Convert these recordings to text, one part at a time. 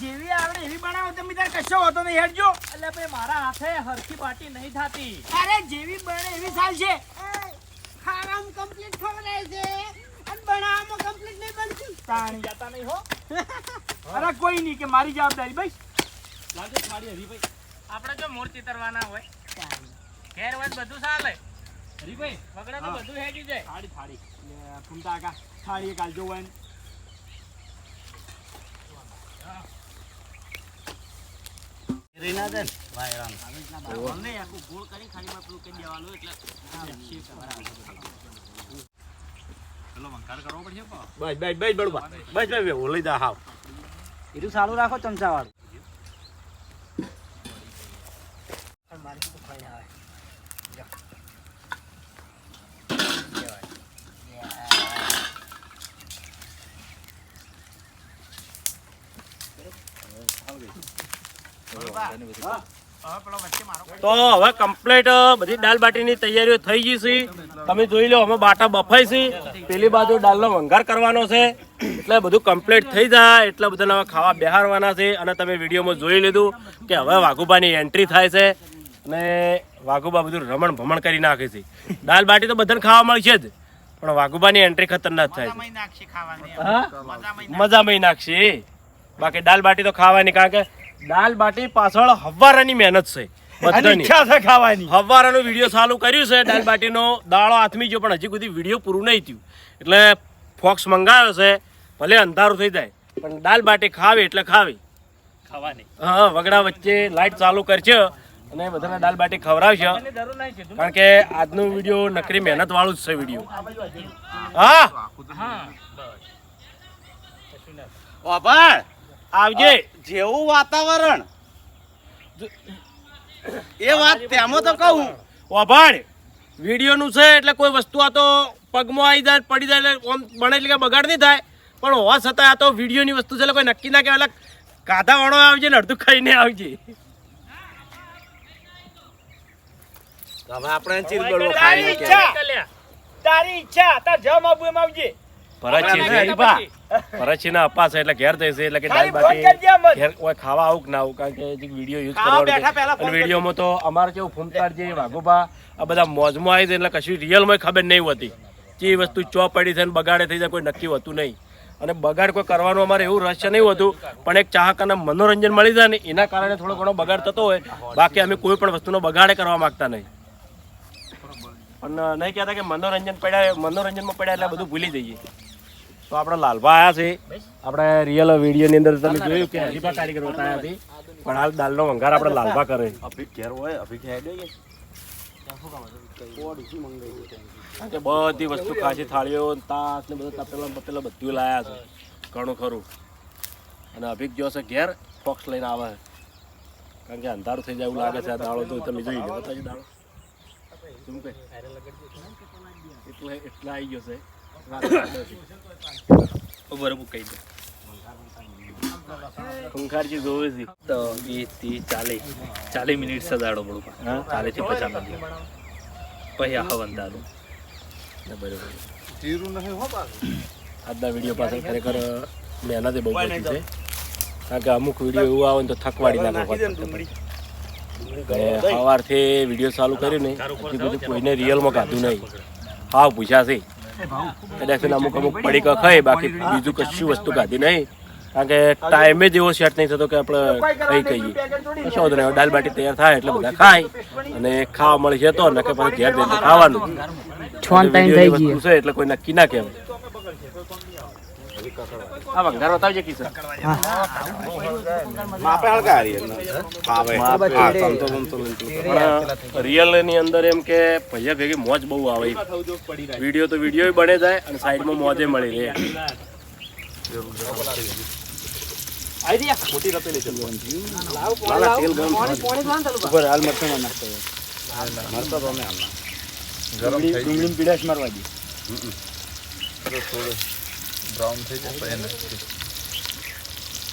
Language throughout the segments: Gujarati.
જેવી આવડે એવી બનાવો તમે તાર કશો હોતો નહીં. હેડજો. એટલે ભાઈ મારા હાથે હરખી પાટી નહીં થતી. અરે જેવી બને એવી ચાલશે. ખારામ કમ્પ્લીટ ખવડાય છે. અને બનાવવામાં કમ્પ્લીટ નહીં બનતું. તાણી જતા નહીં હો. અરે કોઈ નહીં કે મારી જવાબદારી ભાઈ. લાગે થાળી હરીભાઈ આપણે જો મૂર્તિ તરવાના હોય. ઘેર હોય બધું ચાલે. હરીભાઈ વગડા તો. બધું હેડી જાય. થાળી થાળી. ફૂમતા કાકા થાળી એક આલજો હોય ને. અમને આખું ગોળ કરી ખાલી માં પેલું દેવાનું એટલે બસ બસ બસ બળવા. બસ બસ ઓલી દા હાવ. એરું સારું રાખો ચમચા વાળું તો હવે કમ્પ્લીટ બધી દાલ બાટીની તૈયારીઓ થઈ ગઈ છે. તમે જોઈ લો અમે બાટા બફાઈ છે. પેલી બાજુ દાલનો વંઘાર કરવાનો છે. એટલે બધું કમ્પ્લીટ થઈ જાય એટલે બધાને હવે ખાવા બેહારવાના છે. અને તમે વિડીયોમાં જોઈ લીધું કે હવે વાઘુબાની એન્ટ્રી થાય છે. અને વાઘુબા બધું રમણ ભમણ કરી નાખે છે. દાલ બાટી તો બધાને ખાવા મળશે જ પણ વાઘુબાની એન્ટ્રી ખતરનાક થાય છે. મજામાં નાખશે. બાકી દાલ બાટી તો ખાવાની કારણ કે દાલ બાટી પાછળ હવારાની મહેનત છે ઈચ્છા છે ખાવાની. હવારાનો વીડિયો ચાલુ કર્યું છે દાલ બાટીનો દાળો હાથમી ગયો પણ હજી સુધી વીડિયો પૂરું નહીં થયું. એટલે ફોક્સ મંગાવ્યો છે ભલે અંધારું થઈ જાય પણ દાલ બાટી ખાવી એટલે ખાવી. ખાવાની. હા વગડા વચ્ચે લાઈટ ચાલુ કરશે અને બધાને દાલ બાટી ખવડાવશે કારણ કે આજનો વીડિયો નકરી મહેનત વાળું જ છે વીડિયો. હા? હા વાભાળ આવજે. જેવું વાતાવરણ. એ વાત તેમાં તો કહું. ઓભાડ વિડીયોનું છે એટલે કોઈ વસ્તુ આ તો પગમાં આવી જાય પડી જાય એટલે ઓમ બને એટલે કે બગાડ નહીં થાય. પણ હોવા છતાં આ તો વિડીયોની વસ્તુ છે એટલે કોઈ નક્કી ના કહેવાય. એટલે કાધા વાળો આવજે ને અડધું ખાઈને આવજે. હવે આપણે ચીર ગળો તારી ઈચ્છા. તારી ઈચ્છા. તાર જમ આબુ એમ આવજે. પછી. ભરતજી ના એટલે ઘેર જઈશે એટલે કે દાલ બાટી કરજે આમ જ. ઘેર કોઈ ખાવા આવું કે ના આવું કારણ કે વીડિયો યુઝ કરવાનો બેઠા પહેલા છે ફોન અને વિડીયોમાં તો અમારે કેવું ફૂમતાર જે વાઘોબા આ બધા મોજમાં આવી એટલે કશું રિયલમાં ખબર નહીં હોતી. જે વસ્તુ ચો પડી છે ને બગાડે થઈ જાય કોઈ નક્કી હોતું નહીં. અને બગાડ કોઈ કરવાનું અમારે એવું રહસ્ય નહીં હોતું પણ એક ચાહકને મનોરંજન મળી જાય ને એના કારણે થોડો ઘણો બગાડ થતો હોય. બાકી અમે કોઈ પણ વસ્તુનો બગાડે કરવા માંગતા નહીં. પણ નહીં કહેતા કે મનોરંજન પડ્યા મનોરંજનમાં પડ્યા એટલે બધું ભૂલી જઈએ. તો આપણે લાલભા આવ્યા છે આપણે રિયલ વિડીયોની અંદર તમે જોયું કે હરીફા કારીગર બતાવ્યા હતી પણ હાલ દાલનો વંગાર આપણે લાલભા કરે. અભિક ઘેર હોય અભિક બધી વસ્તુ ખાસી થાળીઓ તાસ ને બધું તપેલા બપેલા બધું લાયા છે. ઘણું ખરું. અને અભિક જો છે ઘેર ફોક્સ લઈને આવે છે. કારણ કે અંધારું થઈ જાય એવું લાગે છે આ દાળો તો તમે જોઈ લો. દાળો શું કહે? એટલે એટલા આવી ગયો છે. બરોબર કહી દે ખુંખારજી જોવે છે. તો વીસ ત્રીસ ચાલીસ. ચાલીસ મિનિટ સદાડો પડું ચાલીસથી પચાસ મિનિટ. પછી આ હવન જીરું નહીં હો આજના વીડિયો પાછળ ખરેખર મહેનત એ બહુ બધી છે. કારણ કે અમુક વીડિયો એવું આવે ને તો થકવાડી નાખો સવારથી વીડિયો ચાલુ કર્યું ને હજી બધું કોઈને રિયલમાં કાઢું નહીં. હા પૂછ્યા છે. કદાચ પેલા અમુક અમુક પડી ખાય બાકી બીજું કશું વસ્તુ કાઢી નહીં. કારણ કે ટાઈમે જ એવો સેટ નહીં થતો કે આપણે કઈ કહીએ શોધ વાંધો દાલ બાટી તૈયાર થાય એટલે બધા ખાય. અને ખાવા મળે છે તો નકે પછી ઘેર જઈને ખાવાનું. છે એટલે કોઈ નક્કી ના કહેવાય. આ બતાવજે કિશન માપે ફાવે રિયલની અંદર એમ કે ભૈયા ભેગી મોજ બહુ આવે. વીડિયો તો વીડિયો બને જાય અને સાઈડમાં મોજે મળી રહે. મોટી રપેલી છે તેલ ગરમ ઉપર હાલ મરચાં નાખતો મરચા તો અમે હાલ ડુંગળી પીડાશ મારવા દે.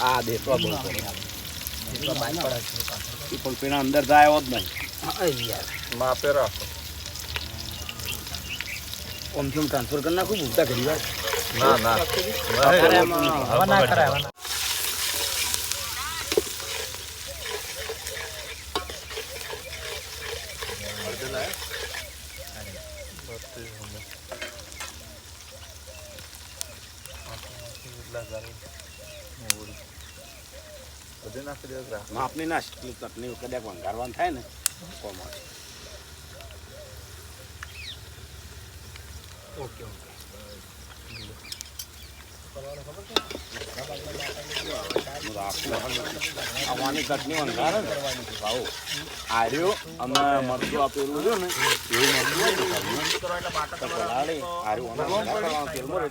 આ દેખવા બહુ એ પણ પેલા અંદર જાય એવો જ નહીં. માપે રાખો. ઓમ ટ્રાન્સફર કરી નાખું ભૂલતા ઘડી વાર. ના ના. માપની ના પેલી ચટણી કદાચ વંગારવાનું થાય ને કોમાં આવવાની ચટણી વંગારે ને. ભાવ આર્યો અમે મરચું આપેલું છે ને એવું મરચું પલાળી, આર્યું તેલમાં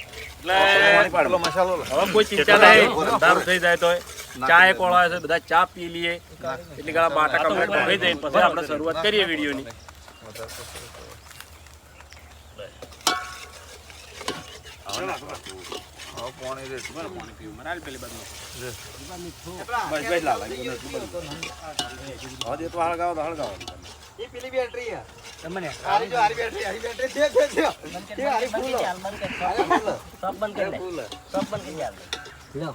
એટલે હવે કોઈ ચિંતા નહીં. અંધારું થઈ જાય તો ચા કોળા છે બધા ચા પી લઈએ. એટલી ગાળા બાટા કમ્પ્લીટ થઈ જાય પછી આપણે શરૂઆત કરીએ વિડીયોની. એ પેલી બેટરી યાર તમને હારી જો હારી બેટરી હારી બેટરી દે દે દે. એ હારી ફૂલ. હારી ફૂલ. સબ બંધ કરી દે. ફૂલ. સબ બંધ કરી દે લો.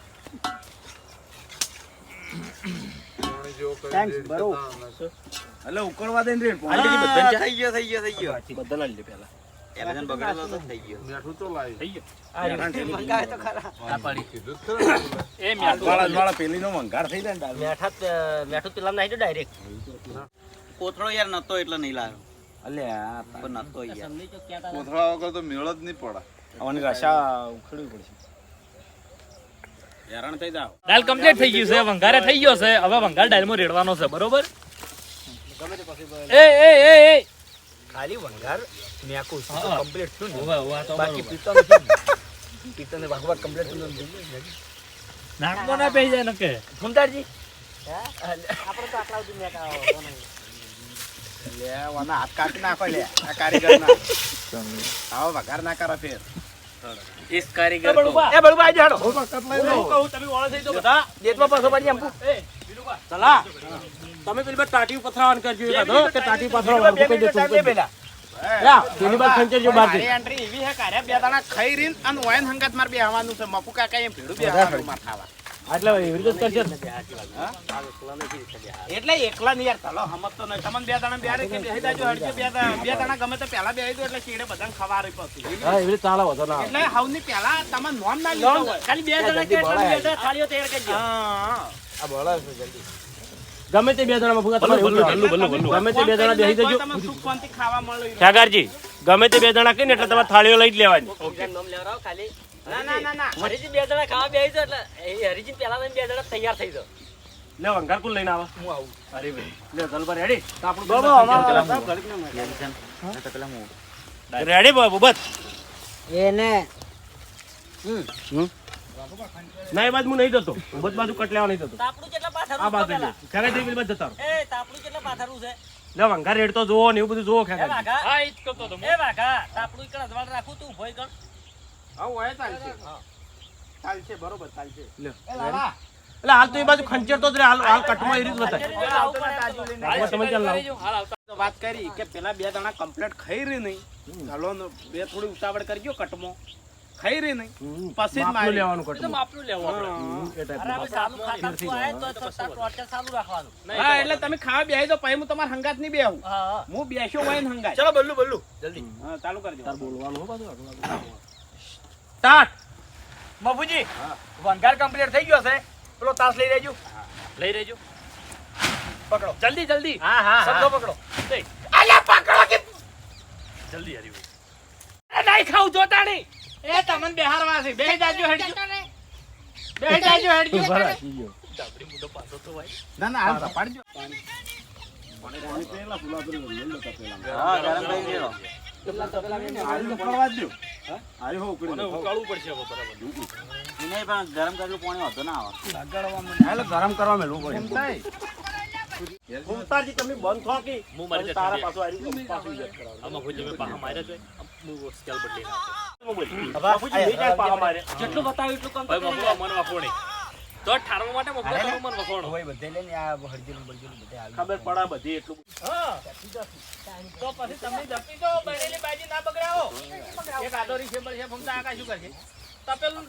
થેન્ક્સ બરો. એટલે ઉકળવા દે ને રે. બધા થઈ ગયો થઈ ગયો થઈ ગયો. બધા લઈ લે પેલા એમાં બગડેલો તો થઈ ગયો. થઈ ગયો. તો ખરા. એ મેઠું. વાળા વાળા પેલી નો મંગાર થઈ જાય. મેઠા મેઠું પેલા નાખી દો ડાયરેક્ટ કોથળો યાર નતો એટલે નહીં લાવ્યો. અલ્યા પણ નતો યાર. કોથળા વગર તો મેળ જ નહીં પડે. આવવાની રસા ઉખડવી પડશે. હેરાન થઈ જાવ કમ્પ્લીટ થઈ ગયું છે વંગારે થઈ ગયો છે. હવે વંગાર દાલમાં રેડવાનો છે બરોબર? એ એ એ એ. ખાલી વંગાર મેકું હા. કમ્પ્લીટ ને. બાકી પીતો નથી પીતો ને ભાગવા કમ્પ્લીટ થયું નાકમાં ના બેસી જાય નકે ફૂમતારજી આપણે તો આટલા સુધી મેકા લે વાના હાથ કાઢી નાખો લે આ કારીગર ના આવો વઘાર ના કરે ફેર. ઇસ કારીગર એ બળુબા એ બળુબા આઈ જાડો. હું કહું તમે ઓળો થઈ જાઓ બધા. દેતમાં પાછો પાડી એમ ચલા. તમે પેલી બાર ટાટી પથરાવાન કરજો એકાદ, હો, કે ટાટી પથરાવાનું કહી દે કહી દે. યા, પેલી બાર ખંચેરજો બહારથી. મારી એન્ટ્રી એવી હે કારે બે દાણા ખાઈ રીન અને વાઈન હંગાત માર બે આવવાનું છે. મપુ કાકા એમ ભેડું બે આવવાનું માર ખાવા. એટલે એવી રીતે કરશે એટલે એકલા નહીં યાર ચાલો હમત તો નહીં. તમને બે દાણા બે હારે કે દાજો હડજો બે દાણા. બે દાણા ગમે તો પહેલા બેહી દો એટલે શેડે બધાને ખવા રહી પછી હા એવી રીતે ચાલે વધો ના. એટલે હવની પહેલા તમે નોમ ના લીધો ખાલી બે દાણા કે એટલા બે જણા થાળીઓ તૈયાર કરજો. હા ગમે તે બે જણામાં ફુગા તમારે. ગમે તે બે જણા બેસી જજો. ખાવા મળો ઠાકરજી ગમે તે બે જણા કહીને એટલે તમારે થાળીઓ લઈ જ લેવાની. નામ લેવડાવો ખાલી. ના ના ના ના. હરીજી બે જણા ખાવા બેસી જાઓ એટલે એ હરીજી પેલા લઈને બે જણા તૈયાર થઈ જાઓ. લે વંગાર કોણ લઈને આવે? હું આવું. અરે ભાઈ. લે જલબર રેડી તો આપણું બાબા, પેલા અમારા રેડી બાબુ બસ એને. ના એ બાજુ હું નહીં જતો. બધ બાજુ કટ લેવા નહીં જતો. તાપડું કેટલા પાથરું આ બાજુ લે ખેગાઈ જઈ પેલી બાજુ જતા. એ તાપડું કેટલા પાથરું છે? લે વંગાર રેડ તો જોવો ને એવું બધું જોવો ખેગાઈ હા ઈ કરતો તો એ વાઘા તાપડું એકલા અજવાળ રાખું તું ભોય ગણ એટલે હાલ તો એ બાજુ ખંચેર જ રે હાલ હાલ કટમાં એ રીત બતાય આમાં તમે ચાલ લાવો. તો વાત કરી કે પેલા બે દાણા કમ્પ્લીટ ખાઈ રહી નહીં. ચાલો બે થોડી ઉતાવળ કરજો કટમો. ખાઈ રહી નહીં. પછી જ લેવાનું કટમાં. એ હા. એટલે તમે ખાવા બેહી દો પછી હું તમારા હંગાત નહીં બેહું. હા બેસ્યો હોય ને હંગાત. ચલો બલ્લુ બલ્લુ. જલ્દી હા ચાલુ કરજો. બોલવાનું હો સ્ટાર્ટ. મફુજી વંગાર કમ્પ્લીટ થઈ ગયો છે. પેલો તાસ લઈ લેજો લઈ રહેજો. પકડો. જલ્દી જલ્દી. હા હા સમજો પકડો. જલ્દી હરી ભાઈ નહીં ખાવ જોતા નહીં એ તમને બેહારવા છે. બેહી જાજો હેડજો. બેહી જાજો હેડજો. ડાબરી મુડો પાછો તો ભાઈ. ના ના હાલ સપાડજો હા ગરમ થઈ ગયો. ઉકાળવું પડશે હવે બરાબર. નહીં પણ ગરમ કરેલું પાણી હોતો ના આવે. ગરમ કરવા મેલું પડે ઉસ્તારજી તમે બંધ થો કે હું મારી તારા પાછો આવી પાછું યાદ કરાવવાનું. આમાં કોઈ તમે પાહા માર્યા છે? હું સ્કેલ બદલી નાખે. બાપુજી, બે જાય પાહા મારે. જેટલું બતાવ્યું એટલું કમ ભાઈ બાપુ મને વાપરો નહીં. તો ઠારવા માટે મોકલો તો મને વખોણો હોય બધે લઈને આ હળદીનું બળદીનું બધે આવી ખબર પડા બધી એટલું હા. તો પછી તમે જપી દો બનેલી બાજી ના બગડાવો. એક આદો રીશે બળશે ફમતા આકા શું કરશે? તપેલું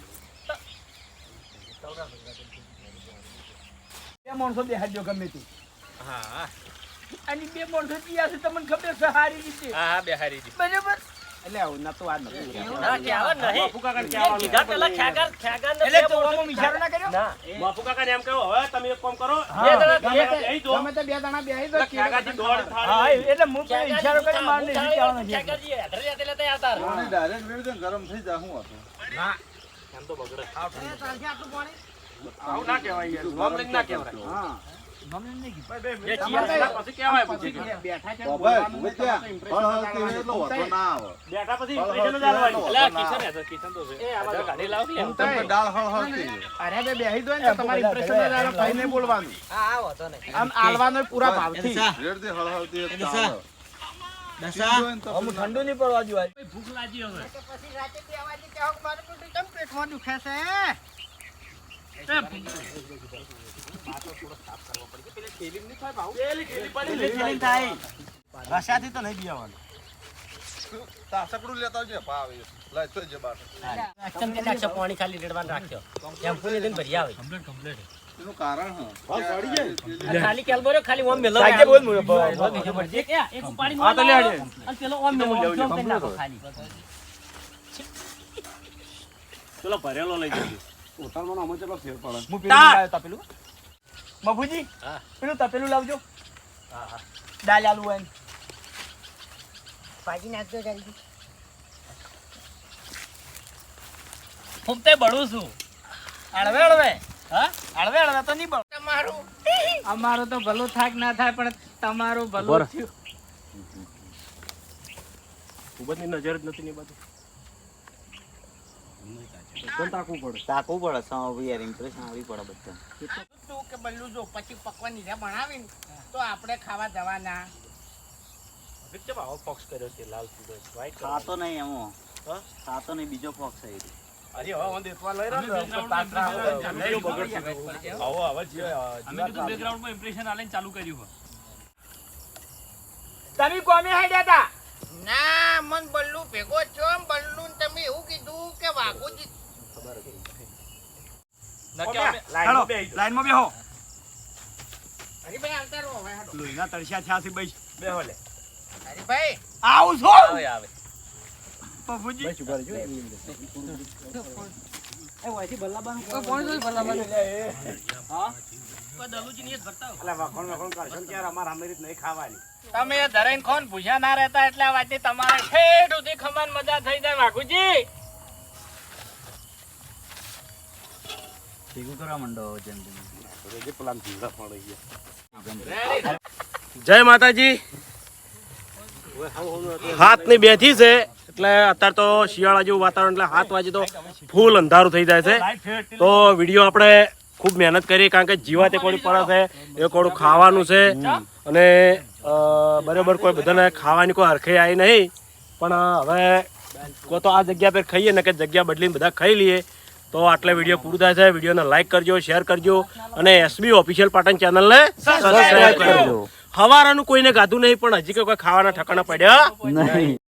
બે માણસો બેહાડજો ગમે તું. હા. અને બે માણસો ત્યાં છે તમને ખબર છે હારી રીતે. હા હા બેહારી દી બરાબર? એટલે આવું ના તો આ નથી ના કહેવાનું નહીં. બાપુ કાકાને કહેવાનું. કીધા પેલા ખેગાર ખેગારને એટલે બે તો મોઢું વિચારો ના કર્યો? ના. બાપુ કાકાને એમ કહો હવે તમે એક કામ કરો બે જણા બે તે- બેહી દો. તમે તો બે દાણા બેહી દો એટલે ખેગારથી દોડ થાળ. હા એટલે હું પેલો ઈશારો કરી માર હું નહીં થાળી કહેવાનો છે. ખેગારજી હેઠળ રહેતે લેતા આવતા રહો. ડાયરેક્ટ વેડજો ગરમ થઈ જા હું હતું એમ તો બગડે. આવું ના કહેવાય યાર. લઈને ના કહેવાય. હા. પછી પછી. છે પછી છે. ઠંડુ નહીં પડવા જોઈએ ભૂખ લાગી હવે. પેલી થેલી પડી ને. રસાથી તો નહીં પીવાનું તાસકડું લેતા આવજે ભાવ એ. તો જે બાર પાણી ખાલી રેડવાનું રાખ્યો. ટેમ્પો લઈને ભરી આવે. એનું કારણ હ ખાલી કેલબો રહ્યો, ખાલી ઓમ મેલો. સાચે બોલ મું બીજો ભરજે. એક એક ઉપાડીને હા, તો લે અને પેલો ઓમ મેલો, જોમ કરીને નાખો ખાલી. ચલો ભરેલો લઈ જજો. ઉતારવાનો અમે ચેટલો ફેર પડે? હું પેલું લાવ્યો તપેલું હા. પેલું તપેલું લાવજો. હા, હા. દાલ આલુ હોય જલ્દી. હું તે બળું છું. હળવે હળવે. હા? હળવે હળવે તો નહીં બળ. તમારું. અમારો તો ભલું થાક ના થાય પણ તમારું ભલું થયું. ખૂબ જ નજર જ નથી ને બધું પણ તાકવું પડે. તાકવું પડે સાવ યાર ઇમ્પ્રેશન આવી પડે બધા. કે બલ્લું જો પછી પકવાની છે બનાવીને તો આપણે ખાવા જવાના. કેમ આવો ફોક્સ કર્યો છે લાલ ખાતો નહીં એમાં ખાતો નહીં બીજો આવી રહ્યો. અરે હવે લઈ રહ્યો તમે કોમે હાડ્યા હતા ના મન બલ્લુ ભેગો છો બલ્લુ તમે એવું કીધું કે વાઘુજી હેડો, લાઈનમાં બેહો. લોહીના તળસિયા થયા છે બઈ બેહો લે. હરીભાઈ. આવું છો? આવે, આવે. મફુજી એ જ ભરતા હોય. એટલે વખોણ વખોણ કરશો? અમારે આમેરી ખાવાની. તમે ધરાઈ ખોન ભૂસ્યા ના રહેતા એટલે આ વાતની તમારે ઠેઠ સુધી ખમાન મજા થઈ જાય વાઘુજી. જય માતાજી. હાથની બેઠી છે, એટલે અત્યારે તો શિયાળા જેવું વાતાવરણ, એટલે હાથ વાજી તો ફૂલ અંધારું થઈ જાય છે. તો વીડિયો આપણે ખૂબ મહેનત કરી, કારણ કે જીવાતે કોળી પડે છે, એ કોળું ખાવાનું છે. અને બરાબર કોઈ બધાને ખાવાની કોઈ હરખે આવી નહીં. પણ હવે તો આ જગ્યા પર ખાઈએ ને કે જગ્યા બદલીને બધા ખાઈ લઈએ. તો આટલે વીડિયો પૂરું થાય છે. વિડીયોને લાઈક કરજો શેર કરજો અને એસબી ઓફિશિયલ પાટણ ચેનલને સબસ્ક્રાઇબ કરજો. હવારાનું કોઈને ગાધું નહીં પણ હજી કોઈ ખાવાના ઠકાણા પડ્યા નહીં.